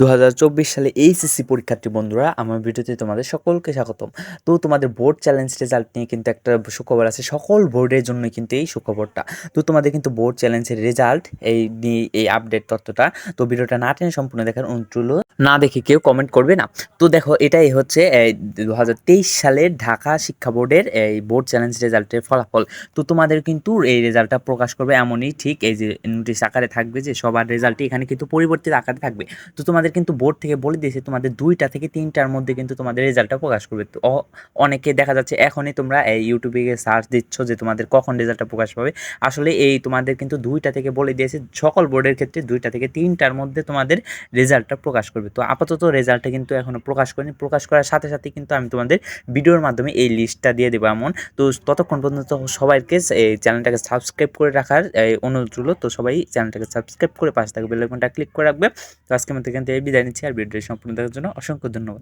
দু হাজার চব্বিশ সালে এইচএসসি পরীক্ষার্থী বন্ধুরা, আমার ভিডিওতে তোমাদের সকলকে স্বাগতম। তো তোমাদের বোর্ড চ্যালেঞ্জ রেজাল্ট নিয়ে কিন্তু একটা সুখবর আছে, সকল বোর্ডের জন্য কিন্তু এই সুখবরটা। তো তোমাদের কিন্তু বোর্ড চ্যালেঞ্জের রেজাল্ট, এই নিয়ে এই আপডেট তথ্যটা, তো ভিডিওটা না টেনে সম্পূর্ণ দেখার অনুরোধ, না দেখে কেউ কমেন্ট করবে না। তো দেখো, এটাই হচ্ছে দু সালের ঢাকা শিক্ষা বোর্ডের এই বোর্ড চ্যালেঞ্জ রেজাল্টের ফলাফল। তো তোমাদের কিন্তু এই রেজাল্টটা প্রকাশ করবে এমনই ঠিক, এই যে নোটিশ আকারে থাকবে যে সবার রেজাল্টই এখানে কিন্তু পরিবর্তিত আকারে থাকবে। তো তোমাদের কিন্তু বোর্ড থেকে বলে দিয়েছে, তোমাদের দুইটা থেকে তিনটার মধ্যে কিন্তু তোমাদের রেজাল্টটা প্রকাশ করবে। তো অনেকে দেখা যাচ্ছে এখনই তোমরা, এই ইউটিউবে সার্চ দিচ্ছ যে তোমাদের কখন রেজাল্টটা প্রকাশ পাবে। আসলে এই তোমাদের কিন্তু দুইটা থেকে বলে দিয়েছে, সকল বোর্ডের ক্ষেত্রে দুইটা থেকে তিনটার মধ্যে তোমাদের রেজাল্টটা প্রকাশ করবে। তো আপাতত রেজাল্টটা কিন্তু এখনও প্রকাশ করেনি। প্রকাশ করার সাথে সাথে কিন্তু আমি তোমাদের ভিডিওর মাধ্যমে এই লিস্টটা দিয়ে দেবো এমন। তো ততক্ষণ পর্যন্ত সবাইকে এই চ্যানেলটাকে সাবস্ক্রাইব করে রাখার অনুরোধ তো সবাই চ্যানেলটাকে সাবস্ক্রাইব করে পাশে থাকবে বেল আইকনটা ক্লিক করে রাখবে। তো আজকের মতো কিন্তু বিদায় নিচ্ছি আর ভিডিওটি সম্পূর্ণ দেখার জন্য অসংখ্য ধন্যবাদ।